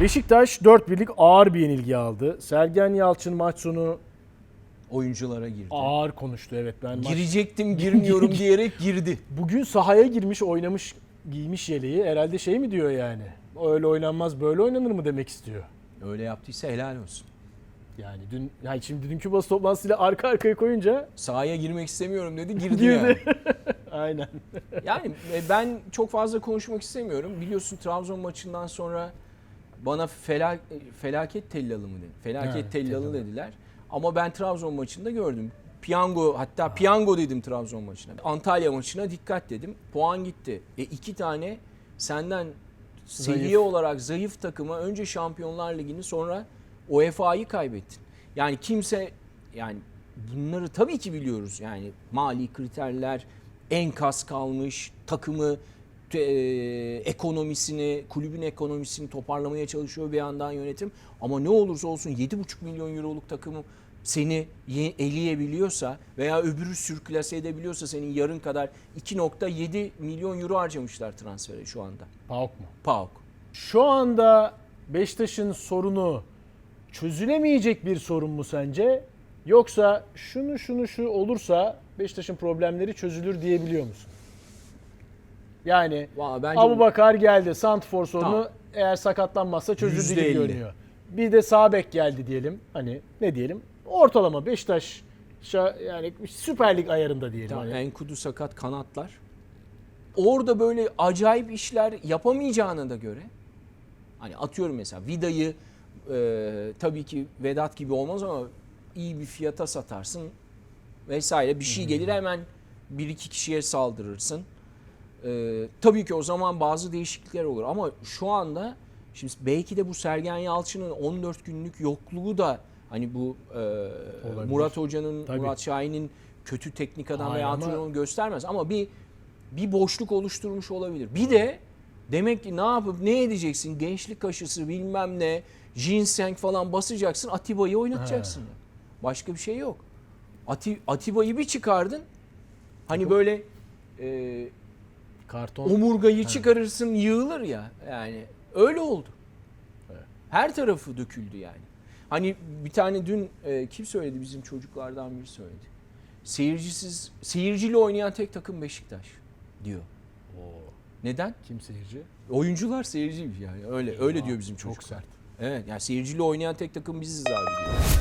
Beşiktaş 4 birlik ağır bir yenilgi aldı. Sergen Yalçın maç sonu Oyunculara girdi. ağır konuştu evet ben maç- Girecektim girmiyorum diyerek girdi. Bugün sahaya girmiş oynamış giymiş yeleği herhalde şey mi diyor yani? Öyle oynanmaz böyle oynanır mı demek istiyor. Öyle yaptıysa helal olsun. Yani dün yani şimdi dünkü basın toplantısıyla arka arkaya koyunca Sahaya girmek istemiyorum dedi girdi, girdi. yani. Aynen. Yani e, ben çok fazla konuşmak istemiyorum. Biliyorsun Trabzon maçından sonra bana fela, felaket tellalı mı dedi. Felaket Evet, tellalı tellalı. dediler. Ama ben Trabzon maçında gördüm. Piyango hatta piyango dedim Trabzon maçına. Antalya maçına dikkat dedim. Puan gitti. E iki tane senden seviye Zayıf. olarak zayıf takıma önce Şampiyonlar Ligi'ni sonra UEFA'yı kaybettin. Yani kimse yani bunları tabii ki biliyoruz. Yani mali kriterler, enkaz kalmış, takımı e, ekonomisini, kulübün ekonomisini toparlamaya çalışıyor bir yandan yönetim. Ama ne olursa olsun 7,5 milyon euroluk takımı seni ye- eleyebiliyorsa veya öbürü sürklase edebiliyorsa senin yarın kadar 2.7 milyon euro harcamışlar transfere şu anda. Pauk mu? PAOK. Şu anda Beşiktaş'ın sorunu çözülemeyecek bir sorun mu sence? Yoksa şunu şunu şu olursa Beşiktaş'ın problemleri çözülür diyebiliyor musun? Yani bence Abu Bakar geldi. Santfor sorunu Tamam. eğer sakatlanmazsa çözüldü gibi %50. görünüyor. Bir de sağ bek geldi diyelim. Hani ne diyelim? Ortalama Beşiktaş yani Süper Lig ayarında diyelim. Tamam, Hani. Enkudu sakat kanatlar. Orada böyle acayip işler yapamayacağına da göre hani atıyorum mesela Vida'yı e, tabii ki Vedat gibi olmaz ama iyi bir fiyata satarsın vesaire bir şey gelir hemen bir iki kişiye saldırırsın. E, tabii ki o zaman bazı değişiklikler olur ama şu anda şimdi belki de bu Sergen Yalçın'ın 14 günlük yokluğu da hani bu e, Murat Hoca'nın Tabii. Murat Şahin'in kötü teknik adam Hayır veya ama- antrenörü göstermez ama bir bir boşluk oluşturmuş olabilir. Bir de demek ki ne yapıp ne edeceksin? Gençlik aşısı bilmem ne, ginseng falan basacaksın. Atiba'yı oynatacaksın. Başka bir şey yok. Ati, Atiba'yı bir çıkardın. Hani böyle e, Karton. omurgayı çıkarırsın yığılır ya. Yani öyle oldu. Her tarafı döküldü yani. Hani bir tane dün e, kim söyledi bizim çocuklardan biri söyledi. Seyircisiz, seyirciyle oynayan tek takım Beşiktaş diyor. Neden? Kim seyirci? Oyuncular seyirciymiş yani. Öyle öyle diyor bizim Çok çocuklar. sert. Evet yani seyirciyle oynayan tek takım biziz abi diyor.